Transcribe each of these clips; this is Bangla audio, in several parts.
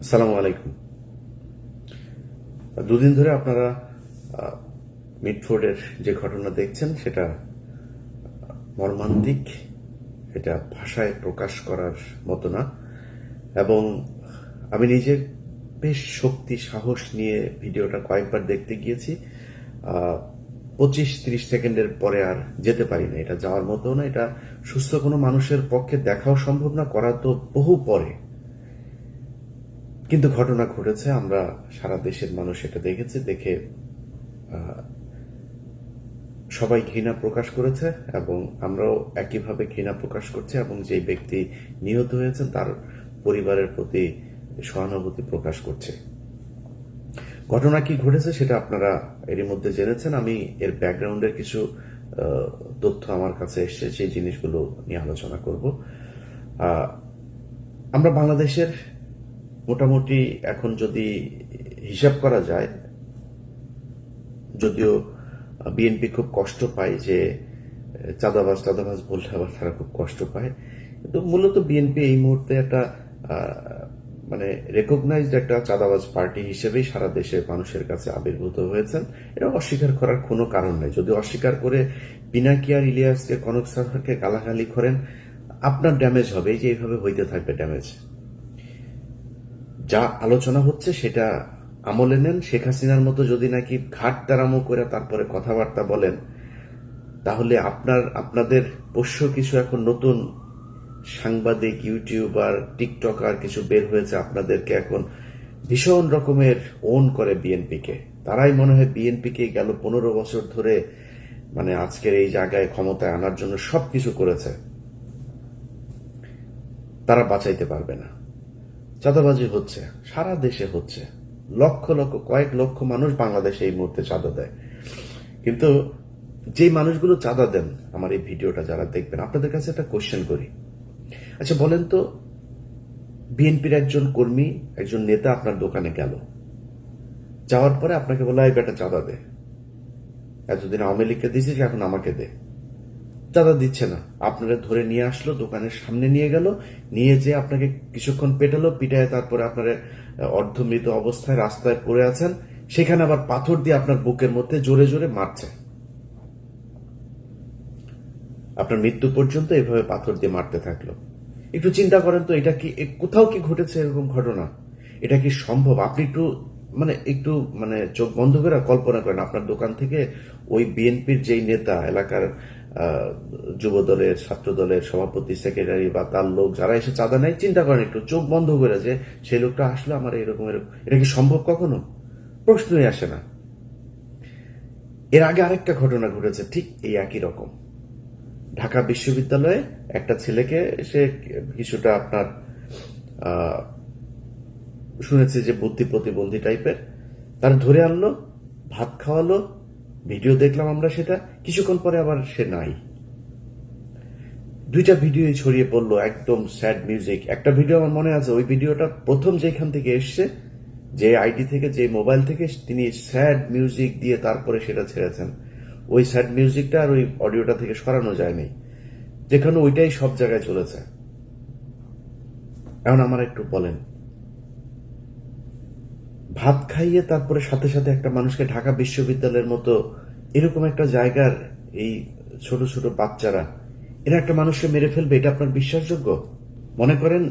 আসসালামু আলাইকুম। দুদিন ধরে আপনারা মিডফোর্ডের যে ঘটনা দেখছেন, সেটা মর্মান্তিক, এটা ভাষায় প্রকাশ করার মতো না। এবং আমি নিজে বেশ শক্তি, সাহস নিয়ে ভিডিওটা কয়েকবার দেখতে গিয়েছি। পঁচিশ, তিরিশ সেকেন্ডের পরে আর যেতে পারি না। এটা যাওয়ার মতো না। এটা সুস্থ কোনো মানুষের পক্ষে দেখাও সম্ভব না। করা তো বহু পরে। কিন্তু ঘটনা ঘটেছে, আমরা সারা দেশের মানুষ এটা দেখেছে, দেখে সবাই ঘৃণা প্রকাশ করেছে এবং আমরাও একইভাবে ঘৃণা প্রকাশ করছি এবং যে ব্যক্তি নিহত হয়েছেন তার পরিবারের প্রতি সহানুভূতি প্রকাশ করছে। ঘটনা কি ঘটেছে সেটা আপনারা এরই মধ্যে জেনেছেন। আমি এর ব্যাকগ্রাউন্ডের কিছু তথ্য আমার কাছে এসছে, সেই জিনিসগুলো নিয়ে আলোচনা করব। আমরা বাংলাদেশের মোটামুটি এখন যদি হিসাব করা যায়, যদিও বিএনপি খুব কষ্ট পায় যে চাঁদাবাজ চাঁদাবাজ বললে আবার তারা খুব কষ্ট পায়। কিন্তু মূলত বিএনপি এই মুহূর্তে একটা মানে রেকগনাইজড একটা চাঁদাবাজ পার্টি হিসেবেই সারা দেশের মানুষের কাছে আবির্ভূত হয়েছেন। এটা অস্বীকার করার কোনো কারণ নেই। যদি অস্বীকার করে পিনাকিয়ার ইলিয়াসকে কনক সাহাকে গালাগালি করেন, আপনার ড্যামেজ হবে। এই যে এইভাবে হইতে থাকবে ড্যামেজ যা আলোচনা হচ্ছে সেটা আমলে নেন। শেখ হাসিনার মতো যদি নাকি ঘাট তারামো করে তারপরে কথাবার্তা বলেন, তাহলে আপনার, আপনাদের পোষ্য কিছু এখন নতুন সাংবাদিক, ইউটিউবার, টিকটকার কিছু বের হয়েছে আপনাদেরকে এখন ভীষণ রকমের ওন করে বিএনপিকে। তারাই মনে হয় বিএনপিকে গেল পনেরো বছর ধরে মানে আজকের এই জায়গায় ক্ষমতায় আনার জন্য সবকিছু করেছে। তারা বাঁচাইতে পারবে না। চাঁদাবাজি হচ্ছে, সারা দেশে হচ্ছে। লক্ষ লক্ষ, কয়েক লক্ষ মানুষ বাংলাদেশে এই মুহূর্তে চাঁদা দেয়। কিন্তু যে মানুষগুলো চাঁদা দেন, আমার এই ভিডিওটা যারা দেখবেন, আপনাদের কাছে একটা কোশ্চেন করি। আচ্ছা বলেন তো, বিএনপির একজন কর্মী, একজন নেতা আপনার দোকানে গেল। যাওয়ার পরে আপনাকে বলা, এই বেটা চাঁদা দে। এতদিন আওয়ামী লীগকে দিয়েছিস, এখন আমাকে দে। চাঁদা দিচ্ছে না। আপনারা ধরে নিয়ে আসলো, দোকানের সামনে নিয়ে গেল, নিয়ে যে আপনাকে কিছুক্ষণ পেটালো, পিটায় তারপরে আপনার অর্ধমৃত অবস্থায় রাস্তায় পড়ে আছেন। সেখানে আবার পাথর দিয়ে আপনার বুকের মধ্যে জোরে জোরে মারছে। আপনার মৃত্যু পর্যন্ত এভাবে পাথর দিয়ে মারতে থাকল। একটু চিন্তা করেন তো, এটা কি কোথাও কি ঘটেছে এরকম ঘটনা? এটা কি সম্ভব? আপনি একটু মানে একটু মানে চোখ বন্ধ করে কল্পনা করেন, আপনার দোকান থেকে ওই বিএনপির যেই নেতা, এলাকার আহ, যুব দলের ছাত্র দলের সভাপতি সেক্রেটারি বা তার লোক যারা এসে চাঁদা নেয় চিন্তা করেন একটু চোখ বন্ধ করে যে সেই লোকটা আসলো আমার এরকম এরকম এটা কি সম্ভব কখনো? প্রশ্নই আসে না। এর আগে আরেকটা ঘটনা ঘটেছে ঠিক এই একই রকম। ঢাকা বিশ্ববিদ্যালয়ে একটা ছেলেকে সে কিছুটা আপনার শুনেছে যে বুদ্ধি প্রতিবন্ধী টাইপের তার ধরে আনলো ভাত খাওয়ালো ভিডিও দেখলাম আমরা সেটা, কিছুক্ষণ পরে আবার সে নাই। দুইটা ভিডিও ছড়িয়ে পড়ল, একদম স্যাড মিউজিক একটা ভিডিও আমার মনে আছে, ওই ভিডিওটা প্রথম যেখান থেকে এসছে, যে আইডি থেকে, যে মোবাইল থেকে তিনি স্যাড মিউজিক দিয়ে তারপরে সেটা ছেড়েছেন। ওই স্যাড মিউজিকটা আর ওই অডিওটা থেকে সরানো যায়নি। যেখানে ওইটাই সব জায়গায় চলেছে। এখন আমার একটু বলেন ভাত খাইয়ে তারপরে সাথে সাথে একটা মানুষকে ঢাকা বিশ্ববিদ্যালয়ের মতো এরকম একটা জায়গার এই ছোট ছোট বাচ্চারা, এরা একটা মানুষকে মেরে ফেলবে, এটা আপনার বিশ্বাসযোগ্য? মনে করেন,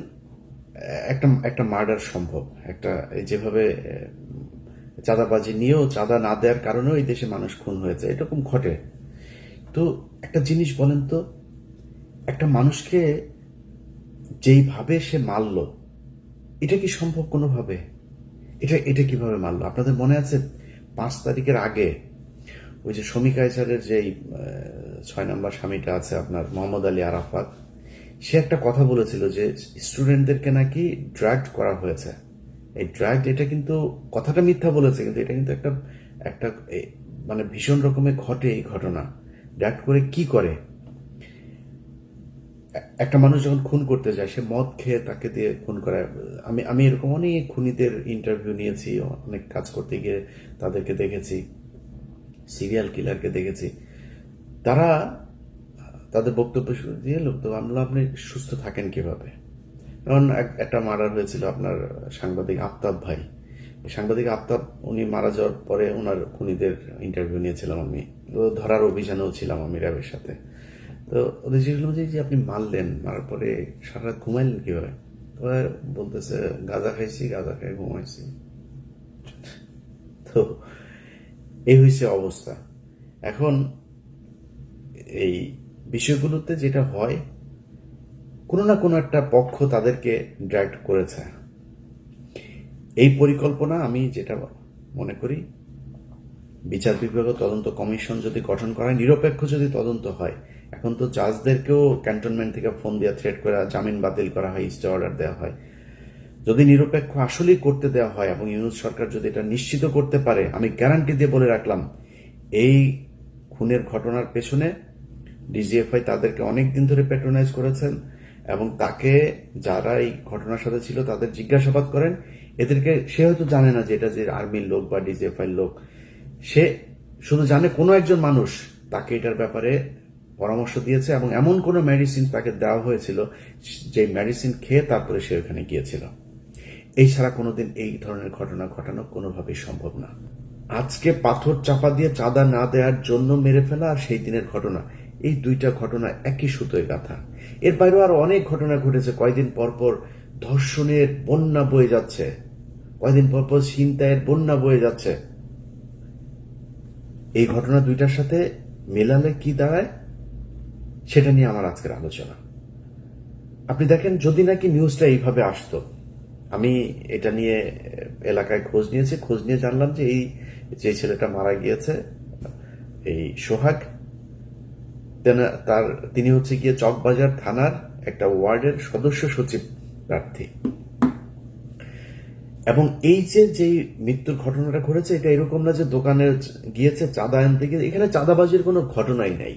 একটা একটা মার্ডার সম্ভব। একটা যেভাবে চাঁদাবাজি নিয়েও চাঁদা না দেওয়ার কারণেও এই দেশে মানুষ খুন হয়েছে, এরকম ঘটে। তো একটা জিনিস বলেন তো, একটা মানুষকে যেইভাবে সে মারলো, এটা কি সম্ভব কোনোভাবে? এটা এটা কীভাবে মারলো আপনাদের মনে আছে পাঁচ তারিখের আগে ওই যে শমী কায়সারের যেই ছয় নম্বর স্বামীটা আছে আপনার, মোহাম্মদ আলী আরাফাত, সে একটা কথা বলেছিল যে স্টুডেন্টদেরকে নাকি ড্রাগ করা হয়েছে। এই ড্রাগ এটা কিন্তু কথাটা মিথ্যা বলেছে, কিন্তু এটা কিন্তু একটা একটা মানে ভীষণ রকমের ঘটে এই ঘটনা। ড্রাগ করে কি করে? একটা মানুষ যখন খুন করতে যায়, সে মদ খেয়ে তাকে দিয়ে খুন করায়। আমি আমি এরকম অনেক খুনিদের ইন্টারভিউ নিয়েছি, অনেক কাজ করতে গিয়ে তাদেরকে দেখেছি সিরিয়াল কিলারকে দেখেছি। তারা তাদের বক্তব্য দিয়ে লোক, তো আমরা আপনি সুস্থ থাকেন কীভাবে? কারণ এক- একটা মার্ডার হয়েছিল আপনার সাংবাদিক আফতাব ভাই। সাংবাদিক আফতাব, উনি মারা যাওয়ার পরে ওনার খুনিদের ইন্টারভিউ নিয়েছিলাম আমি। ধরার অভিযানেও ছিলাম আমি র্যাবের সাথে। তো ওদের জিজ্ঞেস করলাম যে আপনি মারলেন, মারার পরে সারা রাত ঘুমাইলেন কীভাবে? ওরা বলতেছে, গাঁজা খাইছি, গাঁজা খাই ঘুমাইছি। তো এই হয়েছে অবস্থা। এখন এই বিষয়গুলোতে যেটা হয়, কোনো না কোনো একটা পক্ষ তাদেরকে ড্রাইভ করেছে। এই পরিকল্পনা আমি যেটা মনে করি, বিচার বিভাগ তদন্ত কমিশন যদি গঠন করা হয় নিরপেক্ষ যদি তদন্ত হয় এখন তো জাজদেরকেও ক্যান্টনমেন্ট থেকে ফোন দিয়ে থ্রেট করা, জামিন বাতিল করা হয় স্টে অর্ডার দেওয়া হয়। যদি নিরপেক্ষ আসলেই করতে দেওয়া হয় এবং ইউনুস সরকার যদি এটা নিশ্চিত করতে পারে, আমি গ্যারান্টি দিয়ে বলে রাখলাম, এই খুনের ঘটনার পেছনে ডিজিএফআই তাদেরকে অনেক দিন ধরে প্যাট্রোনাইজ করেছেন এবং তাকে যারা এই ঘটনার সাথে ছিল তাদের জিজ্ঞাসাবাদ করেন। এদেরকে, সে হয়তো জানে না যে এটা যে আর্মির লোক বা ডিজিএফআই লোক। সে শুধু জানে কোনো একজন মানুষ, তাকে এটার ব্যাপারে পরামর্শ দিয়েছে এবং এমন কোনো মেডিসিন তাকে দেওয়া হয়েছিল যে মেডিসিন খেয়ে তারপরে সে ওখানে গিয়েছিল। এই ছাড়া কোনোদিন এই ধরনের ঘটনা ঘটানো কোনোভাবেই সম্ভব না। আজকে পাথর চাপা দিয়ে চাঁদা না দেওয়ার জন্য মেরে ফেলা আর সেই দিনের ঘটনা, এই দুইটা ঘটনা একই সুতোয় গাথা। এর বাইরেও আরও অনেক ঘটনা ঘটেছে। কয়েকদিন পর পর ধর্ষণের বন্যা বয়ে যাচ্ছে। কয়েকদিন পর পর ছিনতাইয়ের বন্যা বয়ে যাচ্ছে। এই ঘটনা দুইটার সাথে মেলালে কি দাঁড়ায়? সেটা নিয়ে আমার আজকের আলোচনা। আপনি দেখেন, যদি নাকি নিউজটা এইভাবে আসতো, আমি এটা নিয়ে এলাকায় খোঁজ নিয়েছি, খোঁজ নিয়ে জানলাম যে এই যে ছেলেটা মারা গিয়েছে, এই সোহাগ তার, তিনি হচ্ছে গিয়ে চকবাজার থানার একটা ওয়ার্ডের সদস্য সচিব প্রার্থী। এবং এই যে যে মৃত্যুর ঘটনাটা ঘটেছে, এটা এরকম না যে দোকানে গিয়েছে, চাঁদা আনতে গিয়ে, এখানে চাঁদাবাজির কোনো ঘটনাই নাই।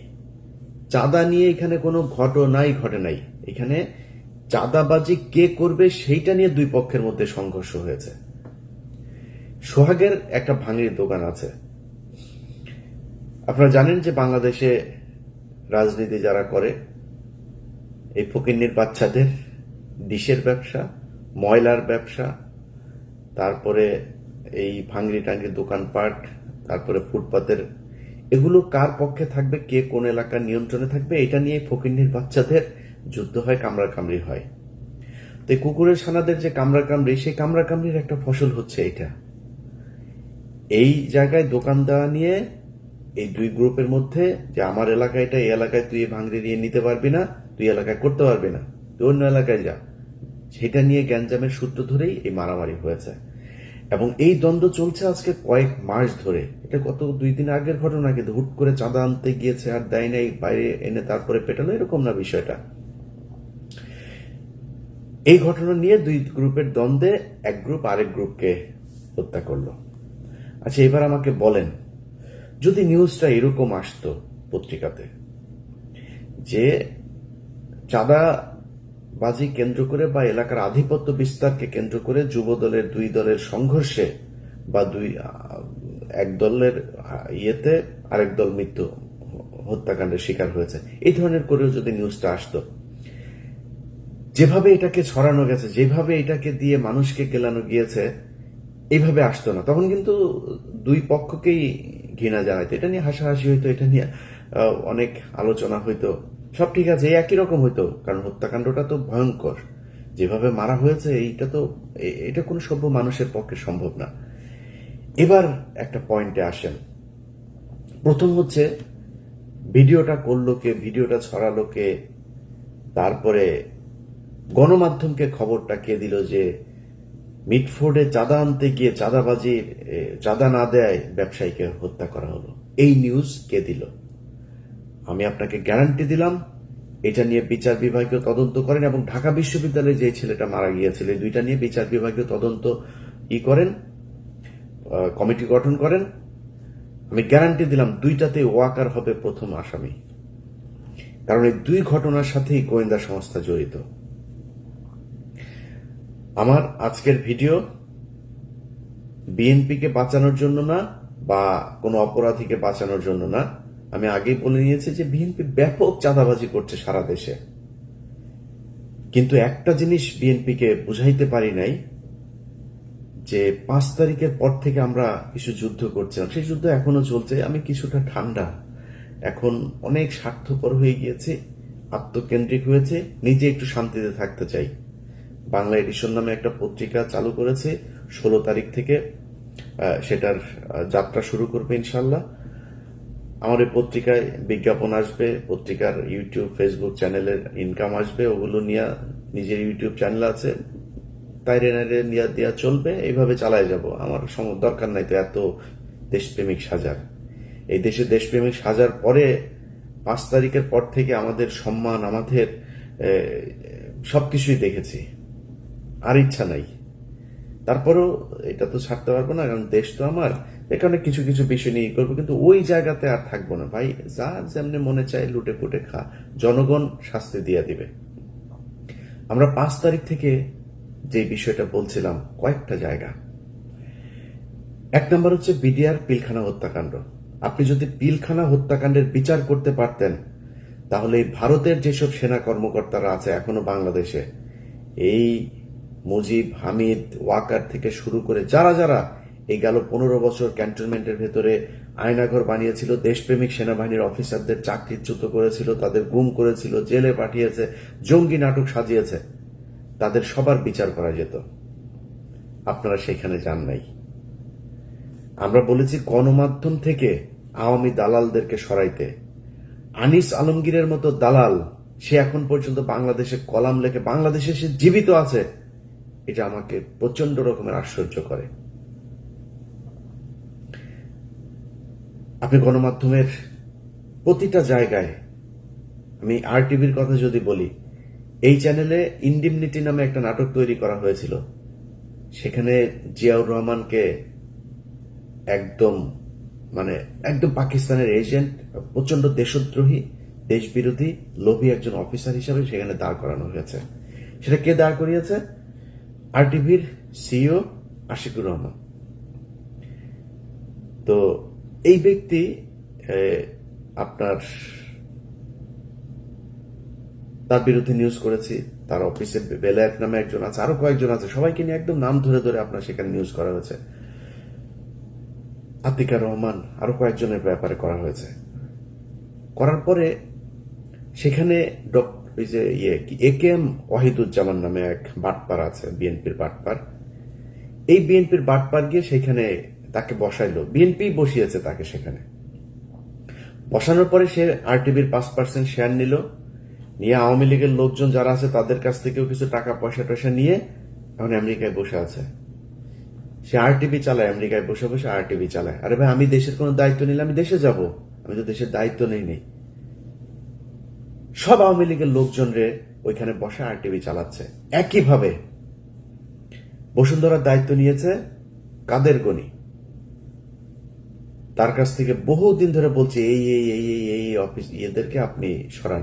চাঁদা নিয়ে এখানে কোনো ঘটনাই ঘটে নাই। এখানে চাঁদাবাজি কে করবে সেইটা নিয়ে দুই পক্ষের মধ্যে সংঘর্ষ হয়েছে। সোহাগের একটা ভাঙির দোকান আছে। আপনারা জানেন যে বাংলাদেশে রাজনীতি যারা করে, এই ফকিন্নির বাচ্চাদের ডিশের ব্যবসা, ময়লার ব্যবসা, তারপরে এই ভাঙড়ি টাঙ্গি দোকানপাট, তারপরে ফুটপাতের এগুলো কার পক্ষে থাকবে, কে কোন এলাকার নিয়ন্ত্রণে থাকবে, এটা নিয়ে ফকিন্নির বাচ্চাদের যুদ্ধ হয় কামড়া কামড়ি হয়। তো কুকুরের সানাদের যে কামড়া কামড়ি সেই কামড়া কামড়ির একটা ফসল হচ্ছে এটা। এই জায়গায় দোকান দেওয়া নিয়ে এই দুই গ্রুপের মধ্যে যে আমার এলাকায় এটা, এই এলাকায় তুই ভাঙড়ি নিয়ে নিতে পারবি না, তুই এলাকায় করতে পারবি না, তুই অন্য এলাকায় যা। সেটা নিয়ে গ্যাঞ্জামের সূত্র ধরেই এই মারামারি হয়েছে। এবং এই দ্বন্দ্ব চলছে আজকে কয়েক মাস ধরে। এটা কত দুই দিন আগের ঘটনা, কিন্তু হুট করে চাঁদা আনতে গিয়েছে, আর দেয় নাই, বাইরে এনে তারপরে পেটালো, এরকম না বিষয়টা। এই ঘটনা নিয়ে দুই গ্রুপের দ্বন্দ্বে এক গ্রুপ আরেক গ্রুপকে হত্যা করল। আচ্ছা এবার আমাকে বলেন, যদি নিউজটা এরকম আসতো পত্রিকাতে, যে চাঁদা বাজি কেন্দ্র করে বা এলাকার আধিপত্য বিস্তারকে কেন্দ্র করে যুব দলের দুই দলের সংঘর্ষে বা দুই এক দলের ইয়েতে আরেক দল মৃত্যু, হত্যাকাণ্ডের শিকার হয়েছে। এই ধরনের করেও যদি নিউজটা আসতো। যেভাবে এটাকে ছড়ানো গেছে, যেভাবে এটাকে দিয়ে মানুষকে গেলানো গিয়েছে এইভাবে আসতো না। তখন কিন্তু দুই পক্ষকেই ঘৃণা জানাইতো। এটা নিয়ে হাসাহাসি হইতো, এটা নিয়ে অনেক আলোচনা হইতো। সব ঠিক আছে একই রকম হইতো, কারণ হত্যাকাণ্ডটা তো ভয়ঙ্কর। যেভাবে মারা হয়েছে, এইটা তো এটা কোনো সভ্য মানুষের পক্ষে সম্ভব না। এবার একটা পয়েন্টে আসেন। প্রথম হচ্ছে, ভিডিওটা করল কে, ভিডিওটা ছড়ালো কে, তারপরে গণমাধ্যমকে খবরটা কে দিল যে মিটফোর্ডে চাঁদা আনতে গিয়ে চাঁদাবাজি চাঁদা না দেয় ব্যবসায়ীকে হত্যা করা হলো। এই নিউজ কে দিল? আমি আপনাকে গ্যারান্টি দিলাম, এটা নিয়ে বিচার বিভাগীয় তদন্ত করেন এবং ঢাকা বিশ্ববিদ্যালয়ে যে ছেলেটা মারা গিয়েছিল দুইটা নিয়ে বিচার বিভাগীয় তদন্ত ই করেন কমিটি গঠন করেন। আমি গ্যারান্টি দিলাম দুইটাতে ওয়াকার হবে প্রথম আসামি। কারণ এই দুই ঘটনার সাথেই গোয়েন্দা সংস্থা জড়িত। আমার আজকের ভিডিও বিএনপিকে বাঁচানোর জন্য না, বা কোনো অপরাধীকে বাঁচানোর জন্য না আমি আগেই বলে নিয়েছি যে বিএনপি ব্যাপক চাঁদাবাজি করছে সারা দেশে। কিন্তু একটা জিনিস বিএনপিকে বুঝাইতে পারি নাই, যে পাঁচ তারিখের পর থেকে আমরা কিছু যুদ্ধ করছিলাম। সেই যুদ্ধ এখনও চলছে, আমি কিছুটা ঠান্ডা। এখন অনেক স্বার্থপর হয়ে গিয়েছে, আত্মকেন্দ্রিক হয়েছে, নিজে একটু শান্তিতে থাকতে চাই। বাংলা এডিশন নামে একটা পত্রিকা চালু করেছে, ষোলো তারিখ থেকে সেটার যাত্রা শুরু করবে ইনশাল্লাহ। আমার এই পত্রিকায় বিজ্ঞাপন আসবে, পত্রিকার ইউটিউব ফেসবুক চ্যানেলের ইনকাম আসবে, ওগুলো নিয়ে নিজের ইউটিউব চ্যানেল আছে তাইরে নাইরে নিয়ে দেওয়া চলবে, এইভাবে চালায় যাব। আমার সম- দরকার নাই তো এত দেশপ্রেমিক সাজার। এই দেশে দেশপ্রেমিক সাজার পরে পাঁচ তারিখের পর থেকে আমাদের সম্মান, আমাদের সবকিছুই দেখেছি। আর ইচ্ছা নাই। তারপরেও এটা তো ছাড়তে পারব না, কারণ দেশ তো আমার। এখানে কিছু কিছু বিষয় নিয়ে করব, কিন্তু ওই জায়গাতে আর থাকব না। ভাই, যা যেমনি মনে চায় লুটে পুটে খা। জনগণ শাস্তি দিয়ে দিবে। আমরা পাঁচ তারিখ থেকে যে বিষয়টা বলছিলাম, কয়েকটা জায়গা। এক নম্বর হচ্ছে বিডিআর পিলখানা হত্যাকাণ্ড। আপনি যদি পিলখানা হত্যাকাণ্ডের বিচার করতে পারতেন, তাহলে ভারতের যেসব সেনা কর্মকর্তারা আছে এখনও বাংলাদেশে, এই মুজিব, হামিদ, ওয়াকার থেকে শুরু করে যারা যারা এই গেল পনেরো বছর ক্যান্টনমেন্টের ভেতরে আয়নাঘর বানিয়েছিল, দেশপ্রেমিক সেনাবাহিনীর অফিসারদের চাকরিচ্যুত করেছিল, তাদের গুম করেছিল, জেলে পাঠিয়েছে, জঙ্গি নাটক সাজিয়েছে। তাদের সবার বিচার করা যেত। আপনারা সেখানে যান নাই। আমরা বলেছি গণমাধ্যম থেকে আওয়ামী দালালদেরকে সরাইতে। আনিস আলমগীরের মতো দালাল, সে এখন পর্যন্ত বাংলাদেশে কলাম লেখে, বাংলাদেশে সে জীবিত আছে, এটা আমাকে প্রচণ্ড রকমের আশ্চর্য করে। আপনি গণমাধ্যমের প্রতিটা জায়গায়, আমি আর টিভির কথা যদি বলি, এই চ্যানেলে ইন্ডিমনিটি নামে একটা নাটক তৈরি করা হয়েছিল। সেখানে জিয়াউর রহমানকে একদম মানে একদম পাকিস্তানের এজেন্ট প্রচণ্ড দেশদ্রোহী, দেশবিরোধী, লোভী একজন অফিসার হিসাবে সেখানে দাঁড় করানো হয়েছে। সেটা কে দাঁড় করিয়েছে? আর টিভির সিও আশিকুর রহমান। তো এই ব্যক্তি আপনার তার বিরুদ্ধে নিউজ করেছি, তার অফিসে বেলায়েত নামে একজন আছে, আরও কয়েকজন আছে, সবাইকে নিয়ে একদম নাম ধরে ধরে আপনার সেখানে নিউজ করা হয়েছে। আতিকা রহমান, আরও কয়েকজনের ব্যাপারে করা হয়েছে। করার পরে সেখানে ওই যে ইয়ে এ কে এম ওয়াহিদুজ্জামান নামে এক বাটপার আছে, বিএনপির বাটপার। এই বিএনপির বাটপার গিয়ে সেখানে তাকে বসাইলো। বিএনপি বসিয়েছে তাকে সেখানে। বসানোর পরে সে আরটিভির পাঁচ পার্সেন্ট শেয়ার নিল। নিয়ে আওয়ামী লীগের লোকজন যারা আছে তাদের কাছ থেকেও কিছু টাকা পয়সা টয়সা নিয়ে এখন আমেরিকায় বসে আছে। সে আরটিভি চালায়, আমেরিকায় বসে বসে আরটিভি চালায়। আরে ভাই, আমি দেশের কোনো দায়িত্ব নিলে আমি দেশে যাব। আমি তো দেশের দায়িত্ব নেই নেই। সব আওয়ামী লীগের লোকজন রে ওইখানে বসে আরটিভি চালাচ্ছে। একইভাবে বসুন্ধরার দায়িত্ব নিয়েছে কাদের গনি? তার কাছ থেকে বহুদিন ধরে বলছে এই এই এই এই এই অফিস এদেরকে আপনি সরান